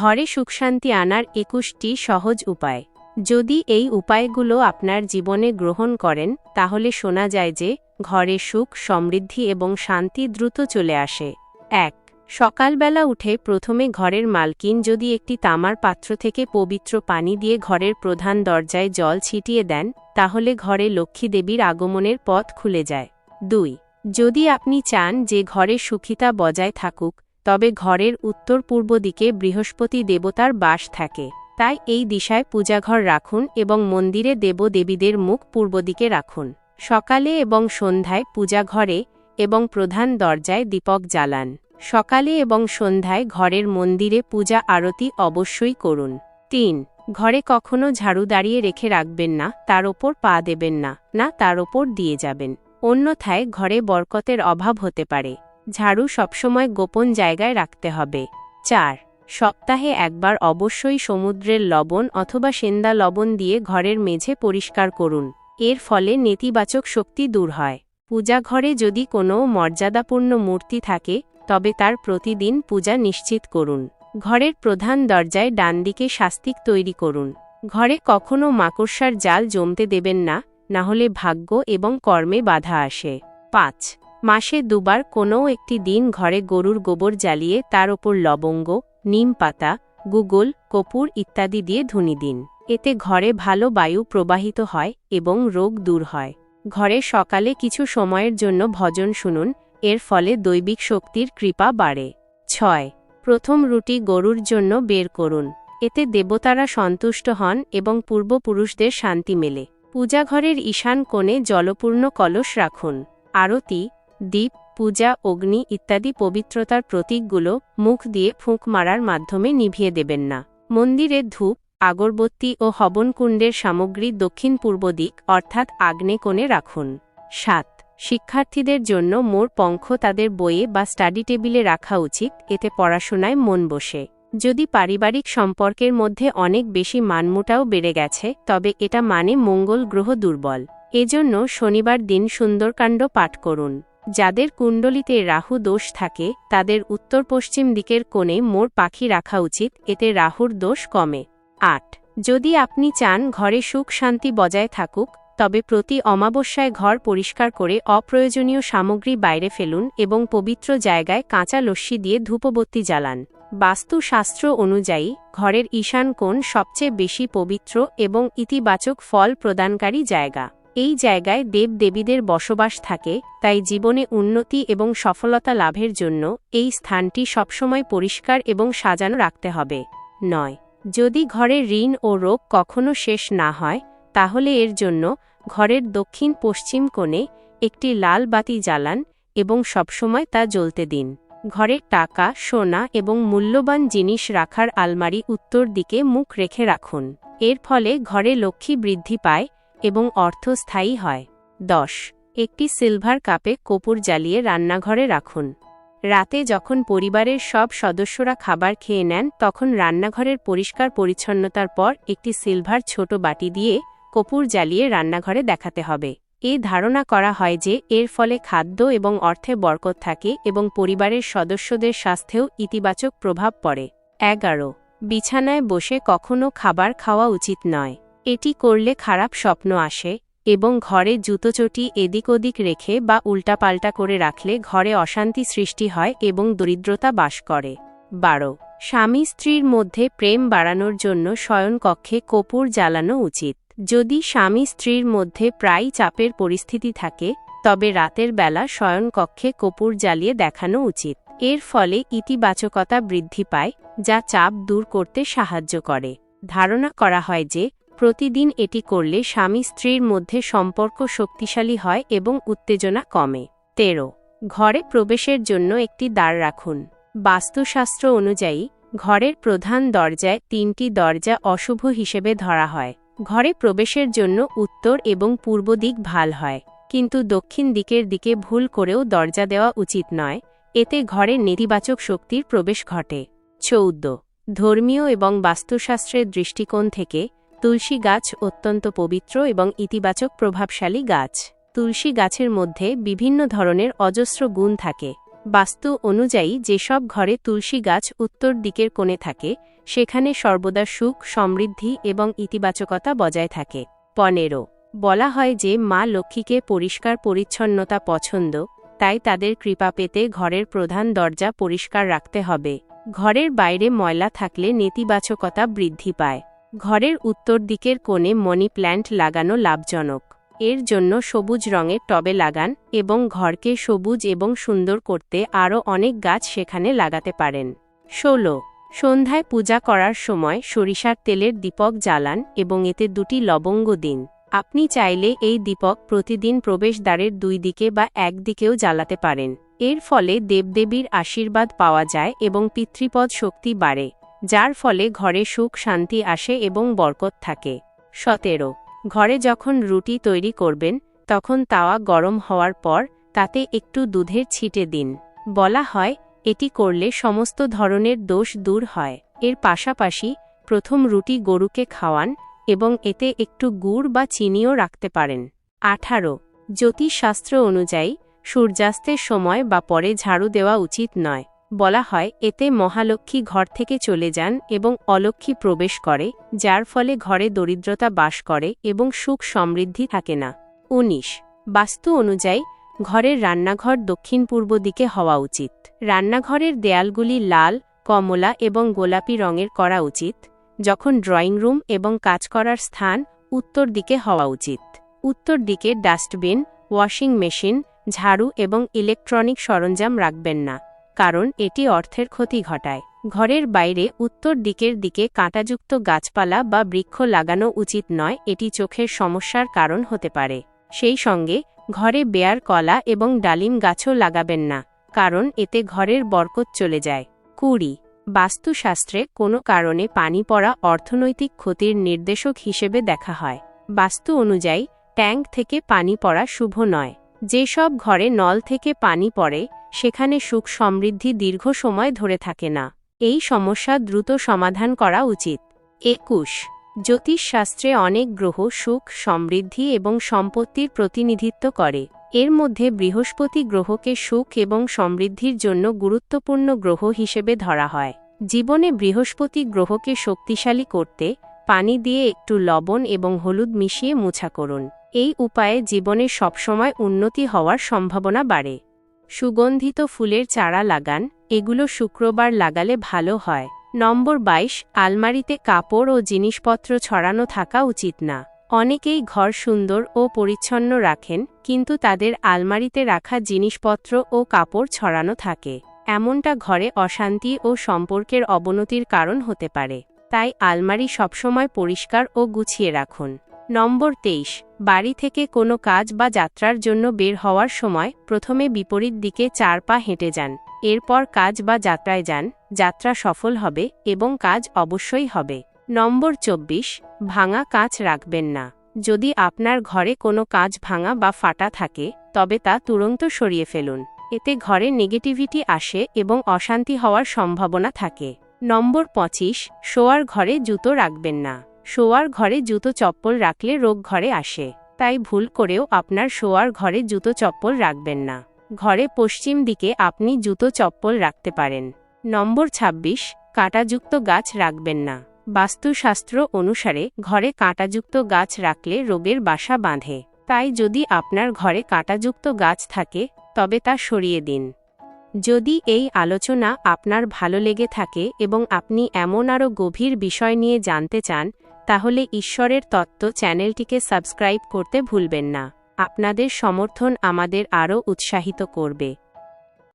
ঘরে সুখশান্তি আনার একুশটি সহজ উপায়। যদি এই উপায়গুলো আপনার জীবনে গ্রহণ করেন, তাহলে শোনা যায় যে, ঘরে সুখ, সমৃদ্ধি এবং শান্তি দ্রুত চলে আসে। এক, সকালবেলা উঠে প্রথমে ঘরের মালকিন যদি একটি তামার পাত্র থেকে পবিত্র পানি দিয়ে ঘরের প্রধান দরজায় জল ছিটিয়ে দেন, তাহলে ঘরে লক্ষ্মী দেবীর আগমনের পথ খুলে যায়। দুই, যদি আপনি চান যে ঘরে সুখিতা বজায় থাকুক তবে ঘরের উত্তর পূর্ব দিকে বৃহস্পতি দেবতার বাস থাকে। তাই এই দিশায় পূজাঘর রাখুন এবং মন্দিরে দেবদেবীদের মুখ পূর্ব দিকে রাখুন। সকালে এবং সন্ধ্যায় পূজাঘরে এবং প্রধান দরজায় দীপক জ্বালান। সকালে এবং সন্ধ্যায় ঘরের মন্দিরে পূজা আরতি অবশ্যই করুন। তিন, ঘরে কখনো ঝাড়ু দাঁড়িয়ে রেখে রাখবেন না, তার ওপর পা দেবেন না না তার ওপর দিয়ে যাবেন। অন্যথায় ঘরে বরকতের অভাব হতে পারে। ঝাড়ু সবসময় গোপন জায়গায় রাখতে হবে। চার, সপ্তাহে একবার অবশ্যই সমুদ্রের লবণ অথবা সেন্দা লবণ দিয়ে ঘরের মেঝে পরিষ্কার করুন। এর ফলে নেতিবাচক শক্তি দূর হয়। পূজাঘরে যদি কোনো মর্যাদাপূর্ণ মূর্তি থাকে, তবে তার প্রতিদিন পূজা নিশ্চিত করুন। ঘরের প্রধান দরজায় ডান দিকে শাস্তিক তৈরি করুন। ঘরে কখনো মাকড়সার জাল জমতে দেবেন না না হলে ভাগ্য এবং কর্মে বাধা আসে। পাঁচ মাসে দুবার কোনো একটি দিন ঘরে গরুর গোবর জ্বালিয়ে তার ওপর লবঙ্গ, নিম পাতা, গুগল, কপুর ইত্যাদি দিয়ে ধুনি দিন। এতে ঘরে ভালো বায়ু প্রবাহিত হয় এবং রোগ দূর হয়। ঘরে সকালে কিছু সময়ের জন্য ভজন শুনুন, এর ফলে দৈবিক শক্তির কৃপা বাড়ে। ছয়, প্রথম রুটি গরুর জন্য বের করুন। এতে দেবতারা সন্তুষ্ট হন এবং পূর্বপুরুষদের শান্তি মেলে। পূজাঘরের ঈশান কোণে জলপূর্ণ কলস রাখুন। আরতি দ্বীপ, পূজা, অগ্নি ইত্যাদি পবিত্রতার প্রতীকগুলো মুখ দিয়ে ফুঁক মারার মাধ্যমে নিভিয়ে দেবেন না। মন্দিরে ধূপ, আগরবত্তি ও হবনকুণ্ডের সামগ্রী দক্ষিণ পূর্ব দিক অর্থাৎ আগ্নে কোণে রাখুন। সাত, শিক্ষার্থীদের জন্য মোর পঙ্খ তাদের বইয়ে বা স্টাডি টেবিলে রাখা উচিত, এতে পড়াশোনায় মন বসে। যদি পারিবারিক সম্পর্কের মধ্যে অনেক বেশি মানমুটাও বেড়ে গেছে, তবে এটা মানে মঙ্গল গ্রহ দুর্বল। এজন্য শনিবার দিন সুন্দরকাণ্ড পাঠ করুন। যাদের কুণ্ডলিতে রাহু দোষ থাকে, তাদের উত্তর পশ্চিম দিকের কোণে মোর পাখি রাখা উচিত, এতে রাহুর দোষ কমে। আট। যদি আপনি চান ঘরে সুখ শান্তি বজায় থাকুক, তবে প্রতি অমাবস্যায় ঘর পরিষ্কার করে অপ্রয়োজনীয় সামগ্রী বাইরে ফেলুন এবং পবিত্র জায়গায় কাঁচা লস্যি দিয়ে ধূপবত্তি জ্বালান। বাস্তুশাস্ত্র অনুযায়ী, ঘরের ঈশান কোণ সবচেয়ে বেশি পবিত্র এবং ইতিবাচক ফল প্রদানকারী জায়গা। এই জায়গায় দেব দেবীদের বসবাস থাকে, তাই জীবনে উন্নতি এবং সফলতা লাভের জন্য এই স্থানটি সবসময় পরিষ্কার এবং সাজানো রাখতে হবে। নয়, যদি ঘরে ঋণ ও রোগ কখনো শেষ না হয়, তাহলে এর জন্য ঘরের দক্ষিণ পশ্চিম কোণে একটি লাল বাতি জ্বালান এবং সবসময় তা জ্বলতে দিন। ঘরের টাকা, সোনা এবং মূল্যবান জিনিস রাখার আলমারি উত্তর দিকে মুখ রেখে রাখুন। এর ফলে ঘরে লক্ষ্মী বৃদ্ধি পায় এবং অর্থ স্থায়ী হয়। দশ। একটি সিলভার কাপে কপুর জ্বালিয়ে রান্নাঘরে রাখুন। রাতে যখন পরিবারের সব সদস্যরা খাবার খেয়ে নেন, তখন রান্নাঘরের পরিষ্কার পরিচ্ছন্নতার পর একটি সিলভার ছোট বাটি দিয়ে কপুর জ্বালিয়ে রান্নাঘরে দেখাতে হবে। এ ধারণা করা হয় যে, এর ফলে খাদ্য এবং অর্থে বরকত থাকে এবং পরিবারের সদস্যদের স্বাস্থ্যেও ইতিবাচক প্রভাব পড়ে। এগারো। বিছানায় বসে কখনও খাবার খাওয়া উচিত নয়। এটি করলে খারাপ স্বপ্ন আসে, এবং ঘরে জুতোচটি এদিক ওদিক রেখে বা উল্টাপাল্টা করে রাখলে ঘরে অশান্তি সৃষ্টি হয় এবং দরিদ্রতা বাস করে। বারো। স্বামী স্ত্রীর মধ্যে প্রেম বাড়ানোর জন্য শয়নকক্ষে কপুর জ্বালানো উচিত। যদি স্বামী স্ত্রীর মধ্যে প্রায় চাপের পরিস্থিতি থাকে, তবে রাতের বেলা শয়নকক্ষে কপুর জ্বালিয়ে দেখানো উচিত। এর ফলে ইতিবাচকতা বৃদ্ধি পায়, যা চাপ দূর করতে সাহায্য করে। ধারণা করা হয় যে প্রতিদিন এটি করলে স্বামী স্ত্রীর মধ্যে সম্পর্ক শক্তিশালী হয় এবং উত্তেজনা কমে। তেরো, ঘরে প্রবেশের জন্য একটি দ্বার রাখুন। বাস্তুশাস্ত্র অনুযায়ী, ঘরের প্রধান দরজায় তিনটি দরজা অশুভ হিসেবে ধরা হয়। ঘরে প্রবেশের জন্য উত্তর এবং পূর্ব দিক ভালো হয়, কিন্তু দক্ষিণ দিকের দিকে ভুল করেও দরজা দেওয়া উচিত নয়, এতে ঘরে নেতিবাচক শক্তির প্রবেশ ঘটে। চৌদ্দ, ধর্মীয় এবং বাস্তুশাস্ত্রের দৃষ্টিকোণ থেকে তুলসী গাছ অত্যন্ত পবিত্র এবং ইতিবাচক প্রভাবশালী গাছ। তুলসী গাছের মধ্যে বিভিন্ন ধরনের অজস্র গুণ থাকে। বাস্তু অনুযায়ী যেসব ঘরে তুলসী গাছ উত্তর দিকের কোণে থাকে, সেখানে সর্বদা সুখ, সমৃদ্ধি এবং ইতিবাচকতা বজায় থাকে। পনেরো। বলা হয় যে মা লক্ষ্মীকে পরিষ্কার পরিচ্ছন্নতা পছন্দ, তাই তাদের কৃপা পেতে ঘরের প্রধান দরজা পরিষ্কার রাখতে হবে। ঘরের বাইরে ময়লা থাকলে নেতিবাচকতা বৃদ্ধি পায়। ঘরের উত্তর দিকের কোণে মানি প্ল্যান্ট লাগানো লাভজনক। এর জন্য সবুজ রঙের টবে লাগান এবং ঘরকে সবুজ এবং সুন্দর করতে আরও অনেক গাছ সেখানে লাগাতে পারেন। ষোলো। সন্ধ্যায় পূজা করার সময় সরিষার তেলের দীপক জ্বালান এবং এতে দুটি লবঙ্গ দিন। আপনি চাইলে এই দীপক প্রতিদিন প্রবেশদ্বারের দুই দিকে বা একদিকেও জ্বালাতে পারেন। এর ফলে দেবদেবীর আশীর্বাদ পাওয়া যায় এবং পিতৃপদ শক্তি বাড়ে। যার ফলে ঘরে সুখ, শান্তি আসে এবং বরকত থাকে। সতেরো, ঘরে যখন রুটি তৈরি করবেন, তখন তাওয়া গরম হওয়ার পর তাতে একটু দুধের ছিটে দিন। বলা হয়, এটি করলে সমস্ত ধরনের দোষ দূর হয়। এর পাশাপাশি প্রথম রুটি গরুকে খাওয়ান এবং এতে একটু গুড় বা চিনিও রাখতে পারেন। আঠারো, জ্যোতিষশাস্ত্র অনুযায়ী সূর্যাস্তের সময় বা পরে ঝাড়ু দেওয়া উচিত নয়। বলা হয়, এতে মহালক্ষ্মী ঘর থেকে চলে যান এবং অলক্ষ্মী প্রবেশ করে, যার ফলে ঘরে দরিদ্রতা বাস করে এবং সুখ সমৃদ্ধি থাকে না। ১৯ বাস্তু অনুযায়ী, ঘরের রান্নাঘর দক্ষিণ পূর্ব দিকে হওয়া উচিত। রান্নাঘরের দেয়ালগুলি লাল, কমলা এবং গোলাপি রঙের করা উচিত, যখন ড্রয়িং রুম এবং কাজ করার স্থান উত্তর দিকে হওয়া উচিত। উত্তর দিকে ডাস্টবিন, ওয়াশিং মেশিন, ঝাড়ু এবং ইলেকট্রনিক সরঞ্জাম রাখবেন না। কারণ এটি অর্থের ক্ষতি ঘটায়। ঘরের বাইরে উত্তর দিকের দিকে কাঁটাযুক্ত গাছপালা বা বৃক্ষ লাগানো উচিত নয়, এটি চোখের সমস্যার কারণ হতে পারে। সেই সঙ্গে, ঘরে বেয়ার কলা এবং ডালিম গাছও লাগাবেন না, কারণ এতে ঘরের বরকত চলে যায়। কুড়ি। বাস্তুশাস্ত্রে কোনো কারণে পানি পড়া অর্থনৈতিক ক্ষতির নির্দেশক হিসেবে দেখা হয়। বাস্তু অনুযায়ী, ট্যাঙ্ক থেকে পানি পড়া শুভ নয়। যেসব ঘরে নল থেকে পানি পড়ে, সেখানে সুখ সমৃদ্ধি দীর্ঘ সময় ধরে থাকে না। এই সমস্যা দ্রুত সমাধান করা উচিত। একুশ। জ্যোতিষশাস্ত্রে অনেক গ্রহ সুখ, সমৃদ্ধি এবং সম্পত্তির প্রতিনিধিত্ব করে। এর মধ্যে বৃহস্পতি গ্রহকে সুখ এবং সমৃদ্ধির জন্য গুরুত্বপূর্ণ গ্রহ হিসেবে ধরা হয়। জীবনে বৃহস্পতি গ্রহকে শক্তিশালী করতে পানি দিয়ে একটু লবণ এবং হলুদ মিশিয়ে মুছা করুন। এই উপায়ে জীবনে সবসময় উন্নতি হওয়ার সম্ভাবনা বাড়ে। সুগন্ধিত ফুলের চারা লাগান, এগুলো শুক্রবার লাগালে ভালো হয়। নম্বর ২২ আলমারিতে কাপড় ও জিনিসপত্র ছড়ানো থাকা উচিত না। অনেকেই ঘর সুন্দর ও পরিচ্ছন্ন রাখেন, কিন্তু তাদের আলমারিতে রাখা জিনিসপত্র ও কাপড় ছড়ানো থাকে। এমনটা ঘরে অশান্তি ও সম্পর্কের অবনতির কারণ হতে পারে। তাই আলমারি সবসময় পরিষ্কার ও গুছিয়ে রাখুন। নম্বর তেইশ, বাড়ি থেকে কোনো কাজ বা যাত্রার জন্য বের হওয়ার সময় প্রথমে বিপরীত দিকে চার পা হেঁটে যান, এরপর কাজ বা যাত্রায় যান, যাত্রা সফল হবে এবং কাজ অবশ্যই হবে। নম্বর চব্বিশ, ভাঙা কাঁচ রাখবেন না। যদি আপনার ঘরে কোনো কাজ ভাঙা বা ফাটা থাকে, তবে তা তুরন্ত সরিয়ে ফেলুন। এতে ঘরে নেগেটিভিটি আসে এবং অশান্তি হওয়ার সম্ভাবনা থাকে। নম্বর পঁচিশ, শোয়ার ঘরে জুতো রাখবেন না। শোয়ার ঘরে জুতো চপ্পল রাখলে রোগ ঘরে আসে, তাই ভুল করেও আপনার শোয়ার ঘরে জুতো চপ্পল রাখবেন না। ঘরে পশ্চিম দিকে আপনি জুতো চপ্পল রাখতে পারেন। নম্বর ২৬ কাঁটাযুক্ত গাছ রাখবেন না। বাস্তুশাস্ত্র অনুসারে ঘরে কাঁটাযুক্ত গাছ রাখলে রোগের বাসা বাঁধে, তাই যদি আপনার ঘরে কাঁটাযুক্ত গাছ থাকে, তবে তা সরিয়ে দিন। যদি এই আলোচনা আপনার ভালো লেগে থাকে এবং আপনি এমন আরও গভীর বিষয় নিয়ে জানতে চান তাহলে ঈশ্বরের তত্ত্ব চ্যানেলটিকে সাবস্ক্রাইব করতে ভুলবেন না। আপনাদের সমর্থন আমাদের আরও উৎসাহিত করবে।